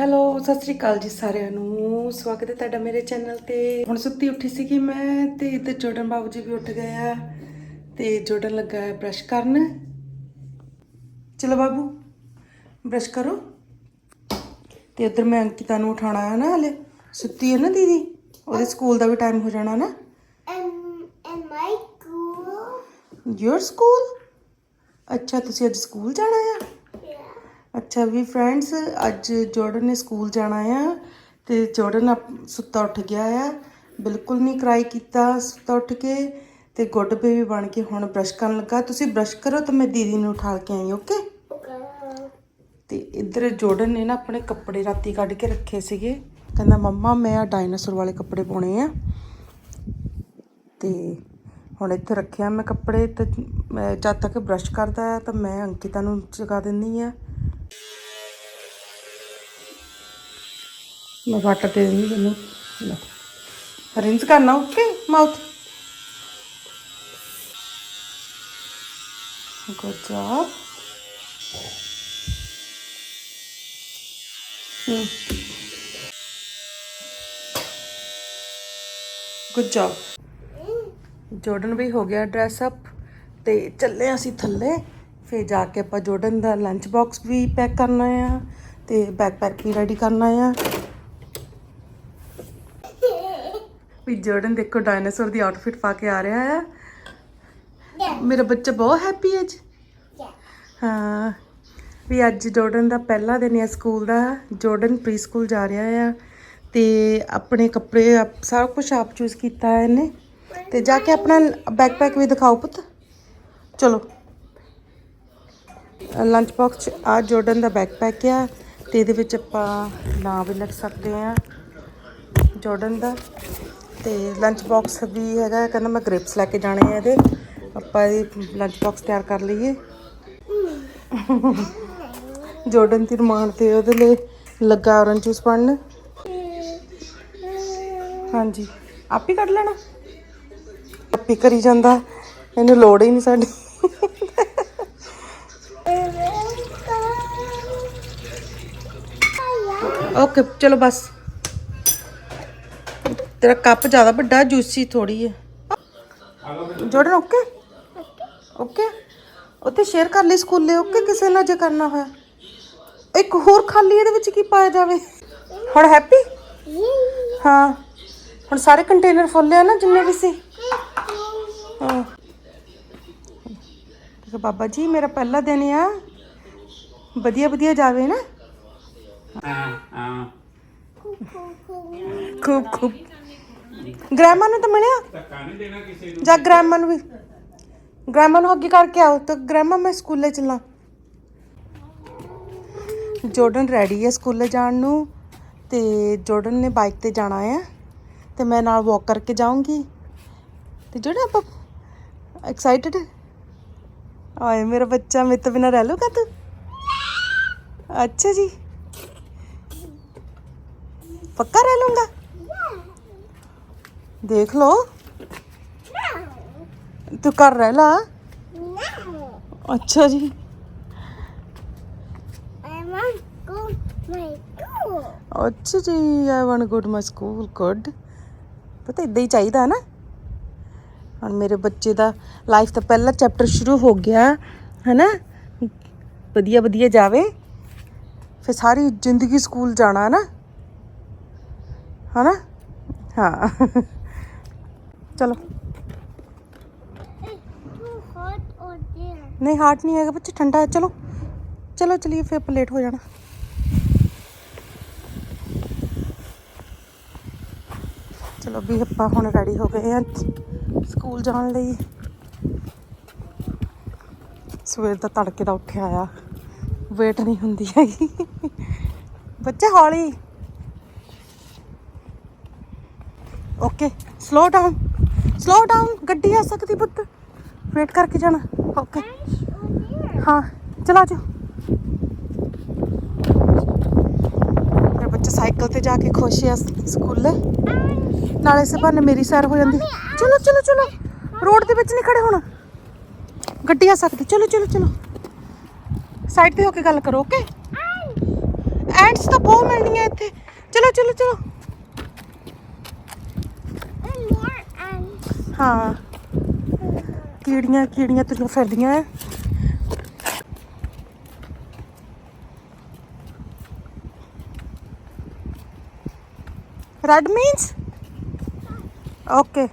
Hello Sat Sri ਅਕਾਲ ਜੀ ਸਾਰਿਆਂ ਨੂੰ। ਸਵਾਗਤ ਹੈ ਤੁਹਾਡਾ ਮੇਰੇ ਚੈਨਲ ਤੇ। ਹੁਣ ਸੁੱਤੀ ਉੱਠੀ ਸੀਗੀ ਮੈਂ ਤੇ ਇੱਧਰ ਜੋੜਨ ਬਾਬੂ ਜੀ ਵੀ ਉੱਠ ਗਏ ਆ ਤੇ ਜੋੜਨ ਲੱਗਾ ਹੈ ਬ੍ਰਸ਼ ਕਰਨ। ਚਲੋ ਬਾਬੂ ਬ੍ਰਸ਼ ਕਰੋ। ਤੇ ਇੱਧਰ ਮੈਂ ਅੰਕਿਤਾ ਨੂੰ ਉਠਾਉਣਾ ਹੈ ਨਾ ਹਲੇ। ਸੁੱਤੀ ਹੈ ਨਾ ਦੀਦੀ? ਉਹਦੇ ਸਕੂਲ ਦਾ ਵੀ ਟਾਈਮ ਹੋ ਜਾਣਾ ਨਾ। Am I cool? Your school ਅੱਛਾ ਤੁਸੀਂ ਅੱਜ ਸਕੂਲ ਜਾਣਾ ਆ. ਅੱਛਾ ਵੀ ਫਰੈਂਡਸ ਅੱਜ ਜੋਰਡਨ ਨੇ ਸਕੂਲ ਜਾਣਾ ਆ ਤੇ ਜੋਰਡਨ ਅਪ- ਸੁੱਤਾ ਉੱਠ ਗਿਆ ਆ। ਬਿਲਕੁਲ ਨਹੀਂ ਕਰਾਈ ਕੀਤਾ, ਸੁੱਤਾ ਉੱਠ ਕੇ ਤੇ ਗੁੱਡ ਬੇਬੀ ਬਣ ਕੇ ਹੁਣ ਬ੍ਰਸ਼ ਕਰਨ ਲੱਗਾ। ਤੁਸੀਂ ਬ੍ਰਸ਼ ਕਰੋ ਤਾਂ ਮੈਂ ਦੀਦੀ ਨੂੰ ਉਠਾ ਕੇ ਆਈ ਓਕੇ Okay. ਤੇ ਇੱਧਰ ਜੋਰਡਨ ਨੇ ਨਾ ਆਪਣੇ ਕੱਪੜੇ ਰਾਤੀ ਕੱਢ ਕੇ ਰੱਖੇ ਸੀਗੇ। ਕਹਿੰਦਾ, ਮੰਮਾ, ਮੈਂ ਆ ਡਾਇਨਾਸੌਰ ਵਾਲੇ ਕੱਪੜੇ ਪਾਉਣੇ ਆ। ਤੇ ਹੁਣ ਇੱਥੇ ਰੱਖਿਆ ਮੈਂ ਕੱਪੜੇ ਤੇ ਮੈਂ ਜਦ ਤੱਕ ਬ੍ਰਸ਼ ਕਰਦਾ ਆ ਤਾਂ ਮੈਂ ਅੰਕਿਤਾ ਨੂੰ ਜਗਾ ਦਿੰਦੀ ਆ। ਮੈਂ ਵਾਟਰ ਦੇ ਦਿੰਦੀ ਤੈਨੂੰ। ਲੈ। ਰਿੰਸ ਕਰਨਾ okay mouth good job. Jordan ਵੀ ਹੋ ਗਿਆ ਡਰੈਸ ਅਪ ਤੇ ਚੱਲੇ ਅਸੀਂ ਥੱਲੇ। ਫਿਰ ਜਾ ਕੇ ਆਪਾਂ ਜੋਰਡਨ ਦਾ ਲੰਚ ਬਾਕਸ ਵੀ ਪੈਕ ਕਰਨਾ ਆ ਤੇ ਬੈਕਪੈਕ ਵੀ ਰੈਡੀ ਕਰਨਾ ਆ। ਵੀ ਜੋਰਡਨ ਦੇਖੋ ਡਾਇਨਾਸੌਰ ਦੀ ਆਊਟਫਿਟ ਪਾ ਕੇ ਆ ਰਿਹਾ ਆ। ਮੇਰਾ ਬੱਚਾ ਬਹੁਤ ਹੈਪੀ ਹੈ ਜੀ। Yeah. ਹਾਂ ਵੀ ਅੱਜ ਜੋਰਡਨ ਦਾ ਪਹਿਲਾ ਦਿਨ ਹੈ ਸਕੂਲ ਦਾ। ਜੋਰਡਨ ਪ੍ਰੀ ਸਕੂਲ ਜਾ ਰਿਹਾ ਆ ਤੇ ਆਪਣੇ ਕੱਪੜੇ ਸਾਰਾ ਕੁਝ ਆਪ ਚੂਜ਼ ਕੀਤਾ ਹੈ ਇਹਨੇ। ਤੇ ਜਾ ਕੇ ਆਪਣਾ ਬੈਕਪੈਕ ਵੀ ਦਿਖਾਓ ਪੁੱਤ। ਚਲੋ। ਲੰਚ ਬਾਕਸ ਚ ਆ ਜੋਰਡਨ ਦਾ ਬੈਕਪੈਕ ਆ ਤੇ ਇਹਦੇ ਵਿੱਚ ਆਪਾਂ ਨਾਂ ਵੀ ਲਿਖ ਸਕਦੇ ਆ। ਜੋਰਡਨ ਦਾ। ਤੇ ਲੰਚ ਬਾਕਸ ਵੀ ਹੈਗਾ, ਕਹਿੰਦਾ ਮੈਂ ਗ੍ਰਿਪਸ ਲੈ ਕੇ ਜਾਣੇ ਆ ਇਹਦੇ। ਆਪਾਂ ਇਹ ਲੰਚ ਬਾਕਸ ਤਿਆਰ ਕਰ ਲਈਏ। ਜੋਰਡਨ ਦੀ ਰਮਾਨ ਤੇ ਉਹਦੇ ਲਈ ਲੱਗਾ ਔਰੰਜ ਜੂਸ ਪੜਨ ਹਾਂਜੀ। ਆਪ ਹੀ ਕੱਢ ਲੈਣਾ। ਆਪ ਹੀ ਕਰੀ ਜਾਂਦਾ। ਇਹਨੂੰ ਲੋੜ ਹੀ ਨਹੀਂ ਸਾਡੀ। ਓਕੇ ਚਲੋ ਬਸ। ਤੇਰਾ ਕੱਪ ਜ਼ਿਆਦਾ ਵੱਡਾ ਜੂਸੀ ਥੋੜੀ ਹੈ ਜੋੜਨ ਓਕੇ ਓਕੇ ਉੱਥੇ ਸ਼ੇਅਰ ਕਰ ਲਈ ਸਕੂਲੇ ਓਕੇ ਕਿਸੇ ਨਾਲ ਜੇ ਕਰਨਾ ਹੋਇਆ। ਇੱਕ ਹੋਰ ਖਾਲੀ ਇਹਦੇ ਵਿੱਚ ਕੀ ਪਾਇਆ ਜਾਵੇ? ਹੁਣ ਹੈਪੀ ਹਾਂ। ਹੁਣ ਸਾਰੇ ਕੰਟੇਨਰ ਫੁੱਲ ਆ ਨਾ ਜਿੰਨੇ ਵੀ ਸੀ? ਹਾਂ। ਤੇ ਬਾਬਾ ਜੀ ਮੇਰਾ ਪਹਿਲਾ ਦਿਨ ਆ। ਵਧੀਆ ਵਧੀਆ ਜਾਵੇ ਨਾ। ਖੂਬ ਖੂਬ। ਗ੍ਰਾਮਰ ਨੂੰ ਤਾਂ ਮਿਲਿਆ? ਜਾ ਗ੍ਰਾਮਰ ਨੂੰ ਵੀ? ਗ੍ਰਾਮਰ ਨੂੰ ਅੱਗੇ ਕਰਕੇ ਆਓ, ਤਾਂ ਗ੍ਰਾਮਰ ਮੈਂ ਸਕੂਲੇ ਚੱਲਾਂ ਜੋਰਡਨ ਰੈਡੀ ਹੈ ਸਕੂਲੇ ਜਾਣ ਨੂੰ, ਤੇ ਜੋਰਡਨ ਨੇ ਬਾਈਕ ਤੇ ਜਾਣਾ ਆ, ਤੇ ਮੈਂ ਨਾਲ ਵਾਕ ਕਰਕੇ ਜਾਊਂਗੀ। ਤੇ ਜੋਰਡਨ ਆਪਾਂ ਐਕਸਾਈਟਡ ਆਏ ਮੇਰਾ ਬੱਚਾ ਮੇਰੇ ਤੋਂ ਬਿਨਾ ਰਹਿ ਲੂਗਾ ਤੂੰ? ਅੱਛਾ ਜੀ। ਪੱਕਾ ਰਹਿ ਲੂੰਗਾ ਦੇਖ ਲੋ ਤੂੰ ਕਰ ਰਹਿ ਲਾ। No. ਅੱਛਾ ਜੀ। ਅੱਛਾ ਜੀ I want go to my school good ਪਤਾ ਇਦਾਂ ਹੀ ਚਾਹੀਦਾ ਨਾ। ਹੁਣ ਮੇਰੇ ਬੱਚੇ ਦਾ ਲਾਈਫ ਦਾ ਪਹਿਲਾ ਚੈਪਟਰ ਸ਼ੁਰੂ ਹੋ ਗਿਆ ਹੈਨਾ ਵਧੀਆ ਵਧੀਆ ਜਾਵੇ। ਫਿਰ ਸਾਰੀ ਜ਼ਿੰਦਗੀ ਸਕੂਲ ਜਾਣਾ ਨਾ। ਹੈਨਾ ਹਾਂ। ਚਲੋ। ਨਹੀਂ ਹਾਰਟ ਨਹੀਂ ਹੈਗਾ ਬੱਚੇ, ਠੰਡਾ ਹੈ, ਚਲੋ। ਚਲੋ, ਚਲੀਏ, ਫਿਰ ਆਪਾਂ ਲੇਟ ਹੋ ਜਾਣਾ। ਚਲੋ, ਵੀ ਆਪਾਂ ਹੁਣ ਰੈਡੀ ਹੋ ਗਏ ਆ ਸਕੂਲ ਜਾਣ ਲਈ। ਸਵੇਰ ਦਾ ਤੜਕੇ ਦਾ ਉੱਠਿਆ ਆ। ਵੇਟ ਨਹੀਂ ਹੁੰਦੀ ਹੈਗੀ। ਬੱਚੇ, ਹੌਲੀ। Okay slow down slow down ਗੱਡੀ ਆ ਸਕਦੀ ਪੁੱਤ। ਵੇਟ ਕਰਕੇ ਜਾਣਾ ਓਕੇ ਹਾਂ, ਚਲਾ ਜਾ ਮੇਰੇ ਬੱਚੇ ਸਾਈਕਲ ਤੇ ਜਾ ਕੇ ਖੁਸ਼ ਆ ਸਕੂਲ। ਨਾਲੇ ਸੇ ਬਹਾਨੇ ਮੇਰੀ ਸੈਰ ਹੋ ਜਾਂਦੀ। ਚਲੋ ਚਲੋ ਚਲੋ। ਰੋਡ ਦੇ ਵਿੱਚ ਨਹੀਂ ਖੜੇ ਹੋਣਾ। ਗੱਡੀ ਆ ਸਕਦੀ। ਚਲੋ ਚਲੋ ਚਲੋ। ਸਾਈਡ ਤੇ ਹੋ ਕੇ ਗੱਲ ਕਰੋ ਓਕੇ ਐਂਡਸ ਤਾਂ ਬਹੁਤ ਮਿਲਣੀਆਂ ਇੱਥੇ। ਚਲੋ ਚਲੋ ਚਲੋ। ਹਾਂ। ਕੀੜੀਆਂ ਕੀੜੀਆਂ ਤੁਰੀਆਂ ਫਿਰਦੀਆਂ। ਐ ਰੈਡ ਮੀਨਸ ਓਕੇ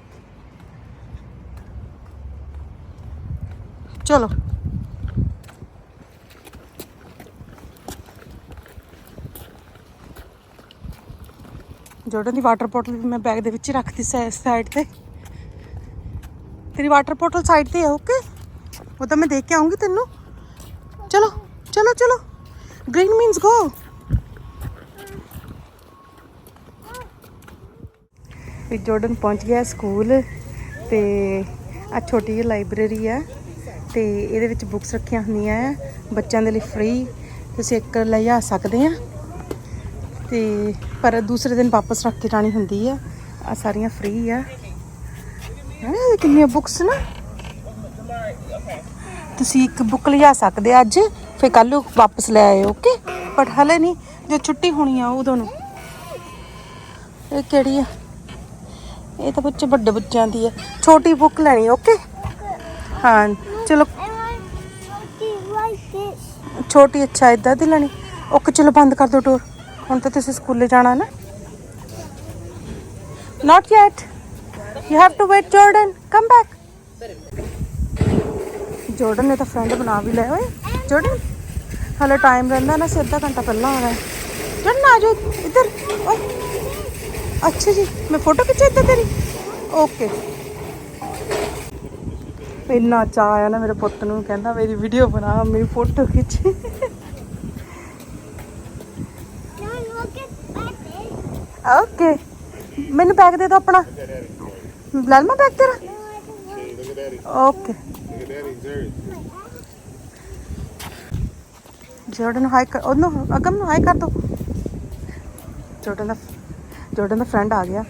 ਚਲੋ। ਜੋੜਨ ਦੀ ਵਾਟਰ ਬੋਟਲ ਵੀ ਮੈਂ ਬੈਗ ਦੇ ਵਿੱਚ ਹੀ ਰੱਖਤੀ ਸਾਈਡ ਤੇ। ਤੇਰੀ ਵਾਟਰ ਬੋਟਲ ਸਾਈਡ ਤੇ ਹੈ ਓਕੇ ਉਹ ਤਾਂ ਮੈਂ ਦੇਖ ਕੇ ਆਉਂਗੀ ਤੈਨੂੰ। ਚਲੋ ਚਲੋ ਚਲੋ। ਗ੍ਰੀਨ ਮੀਨਸ ਗੋ ਵੀ ਜਾਰਡਨ ਪਹੁੰਚ ਗਿਆ ਸਕੂਲ ਤੇ ਆ ਛੋਟੀ ਜਿਹੀ ਲਾਇਬ੍ਰੇਰੀ ਆ ਤੇ ਇਹਦੇ ਵਿੱਚ ਬੁੱਕਸ ਰੱਖੀਆਂ ਹੁੰਦੀਆਂ ਆ, ਬੱਚਿਆਂ ਦੇ ਲਈ ਫ੍ਰੀ ਤੁਸੀਂ ਇੱਕ ਲੈ ਜਾ ਸਕਦੇ ਆ। ਤੇ ਪਰ ਦੂਸਰੇ ਦਿਨ ਵਾਪਸ ਰੱਖ ਕੇ ਜਾਣੀ ਹੁੰਦੀ ਆ। ਆ ਸਾਰੀਆਂ ਫ੍ਰੀ ਆ। ਹੈ ਕਿੰਨੀਆਂ ਬੁੱਕਸ ਨਾ? ਤੁਸੀਂ ਇੱਕ ਬੁੱਕ ਲਿਜਾ ਸਕਦੇ ਆ ਅੱਜ, ਫਿਰ ਕੱਲ ਨੂੰ ਵਾਪਸ ਲੈ ਆਇਓ ਓਕੇ ਬਟ ਹਲੇ ਨਹੀਂ, ਜੇ ਛੁੱਟੀ ਹੋਣੀ ਆ ਉਦੋਂ ਨੂੰ ਇਹ ਕਿਹੜੀ ਆ? ਇਹ ਤਾਂ ਬੱਚੇ ਵੱਡੇ ਬੱਚਿਆਂ ਦੀ ਆ। ਛੋਟੀ ਬੁੱਕ ਲੈਣੀ ਓਕੇ ਹਾਂ, ਚਲੋ। ਛੋਟੀ, ਅੱਛਾ ਇਦਾਂ ਦੀ ਲੈਣੀ। ਓਕੇ ਚਲੋ, ਬੰਦ ਕਰ ਦਿਓ ਡੋਰ ਹੁਣ ਤਾਂ ਤੁਸੀਂ ਸਕੂਲੇ ਜਾਣਾ ਨਾ। Not yet you have to wait Jordan come back Jordan ਨੇ ਤਾਂ ਫਰੈਂਡ ਬਣਾ ਵੀ ਲਿਆ ਓਏ। ਜਾਰਡਨ ਹਲੇ ਟਾਈਮ ਰਹਿੰਦਾ ਨਾ ਸੀ ਅੱਧਾ ਘੰਟਾ ਪਹਿਲਾਂ ਆਉਣਾ ਜਾਰਡਨ ਆ ਜਾਓ ਇੱਧਰ। ਓਏ। ਅੱਛਾ ਜੀ ਮੈਂ ਫੋਟੋ ਖਿੱਚਾਂ ਇੱਧਰ ਤੇਰੀ। ਓਕੇ ਇੰਨਾ ਚਾਅ ਆਇਆ ਨਾ ਮੇਰੇ ਪੁੱਤ ਨੂੰ ਕਹਿੰਦਾ ਮੇਰੀ ਵੀਡੀਓ ਬਣਾ ਮੇਰੀ ਫੋਟੋ ਖਿੱਚ. ਓਕੇ ਮੈਨੂੰ ਬੈਗ ਦੇ ਦਿਓ ਆਪਣਾ। ਲੈ ਲਵਾਂ ਬੈਗ ਤੇਰਾ? Look at daddy. Okay Look at daddy. Jerry. Jordan hi ਕਰ ਉਹਨੂੰ ਅਗਮ ਨੂੰ ਹਾਈ ਕਰ ਦੋ। ਜੋਰਡਨ ਦਾ ਜੋਰਡਨ ਦਾ ਫਰੈਂਡ ਆ ਗਿਆ।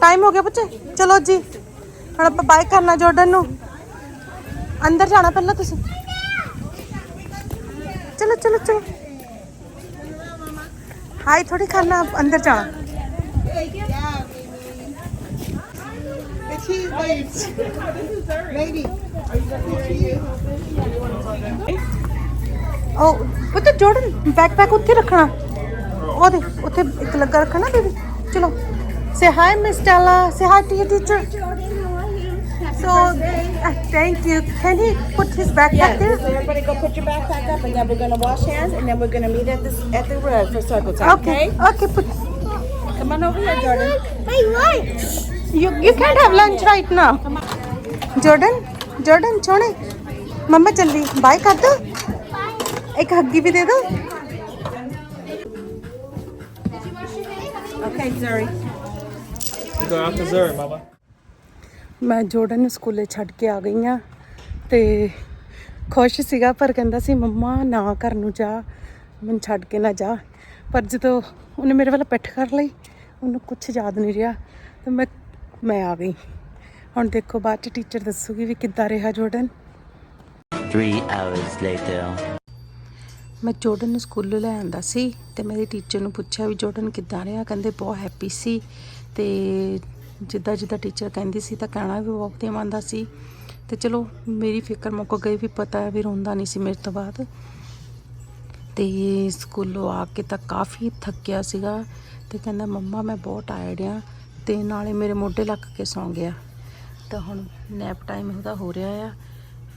ਟਾਈਮ ਹੋ ਗਿਆ ਬੱਚੇ ਚਲੋ ਜੀ। ਹੁਣ ਆਪਾਂ ਬਾਈ ਕਰਨਾ ਜੋਰਡਨ ਨੂੰ। ਅੰਦਰ ਜਾਣਾ ਪਹਿਲਾਂ ਤੁਸੀਂ। ਚਲੋ ਚਲੋ ਚਲੋ। ਹਾਈ ਥੋੜੀ ਕਰਨਾ, ਅੰਦਰ ਜਾਣਾ। ਉਹ ਪੁੱਤ ਜੋੜਨ ਬੈਕਪੈਕ ਉੱਥੇ ਰੱਖਣਾ ਉਹਦੇ ਉੱਥੇ ਇੱਕ ਲੱਗਾ ਰੱਖਣਾ ਬੇਬੀ ਚਲੋ say hi Miss Tala say hi to your teacher So, uh, thank you. Can he put his backpack So there? everybody go put your backpack up and then we're gonna wash hands and then we're gonna meet at this at the road for circle time. Okay. Okay, put. Come on over here, Jordan. My lunch. You you can't have lunch right now. Jordan, Jordan, छोड़े. मम्मा जल्दी bye कर दो. एक huggy भी दे दो. Okay, Zuri. You go after Zuri, Mama. ਮੈਂ Jordan ਨੂੰ ਸਕੂਲੇ ਛੱਡ ਕੇ ਆ ਗਈ ਆ ਤੇ ਖੁਸ਼ ਸੀਗਾ ਪਰ ਕਹਿੰਦਾ ਸੀ ਮੰਮਾ ਨਾ ਘਰ ਨੂੰ ਜਾ ਮੈਨੂੰ ਛੱਡ ਕੇ ਨਾ ਜਾ ਪਰ ਜਦੋਂ ਉਹਨੇ ਮੇਰੇ ਵੱਲ ਪਿੱਠ ਕਰ ਲਈ ਉਹਨੂੰ ਕੁਝ ਯਾਦ ਨਹੀਂ ਰਿਹਾ ਤੇ ਮੈਂ ਮੈਂ ਆ ਗਈ। ਹੁਣ ਦੇਖੋ ਬਾਅਦ ਚ ਟੀਚਰ ਦੱਸੂਗੀ ਵੀ ਕਿੱਦਾਂ ਰਿਹਾ ਜੋਰਡਨ। Three hours later. ਮੈਂ ਜੋਰਡਨ ਨੂੰ ਸਕੂਲੋਂ ਲੈ ਆਂਦਾ ਸੀ ਤੇ ਮੇਰੀ ਟੀਚਰ ਨੂੰ ਪੁੱਛਿਆ ਵੀ ਜੋਰਡਨ ਕਿੱਦਾਂ ਰਿਹਾ? ਕਹਿੰਦੇ ਬਹੁਤ ਹੈਪੀ ਸੀ ਤੇ ਜਿੱਦਾਂ ਜਿੱਦਾਂ ਟੀਚਰ ਕਹਿੰਦੀ ਸੀ ਤਾਂ ਕਹਿਣਾ ਵੀ ਬਹੁਤ ਵਧੀਆ ਮੰਨਦਾ ਸੀ। ਤੇ ਚਲੋ ਮੇਰੀ ਫਿਕਰ ਮੁੱਕ ਗਈ ਵੀ ਪਤਾ ਹੈ ਵੀ ਰੋਂਦਾ ਨਹੀਂ ਸੀ ਮੇਰੇ ਤੋਂ ਬਾਅਦ। ਤੇ ਸਕੂਲੋਂ ਆ ਕੇ ਤਾਂ ਕਾਫੀ ਥੱਕਿਆ ਸੀਗਾ ਤੇ ਕਹਿੰਦਾ, ਮੰਮਾ, ਮੈਂ ਬਹੁਤ ਟਾਇਰਡ ਆ ਤੇ ਨਾਲੇ ਮੇਰੇ ਮੋਢੇ ਲੱਗ ਕੇ ਸੌਂ ਗਿਆ। ਤਾਂ ਹੁਣ ਨੈਪ ਟਾਈਮ ਉਹਦਾ ਹੋ ਰਿਹਾ ਆ।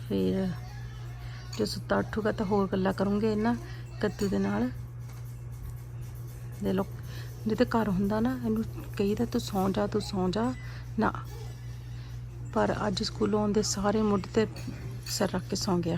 ਫਿਰ ਜੇ ਸੁੱਤਾ ਉੱਠੂਗਾ ਤਾਂ ਹੋਰ ਗੱਲਾਂ ਕਰੂੰਗੇ ਇਹਨਾਂ ਕੱਦੂ ਦੇ ਨਾਲ। ਦੇ ਲੋਕ ਜਿਹਦੇ ਘਰ ਹੁੰਦਾ ਨਾ, ਇਹਨੂੰ ਕਹੀਦਾ ਤੂੰ ਸੌਂ ਜਾ, ਤੂੰ ਸੌਂ ਜਾ। ਨਾ, ਪਰ ਅੱਜ ਸਕੂਲੋਂ ਆਉਂਦੇ ਸਾਰੇ ਮੁੱਢ ਤੇ ਸਿਰ ਰੱਖ ਕੇ ਸੌਂ ਗਿਆ।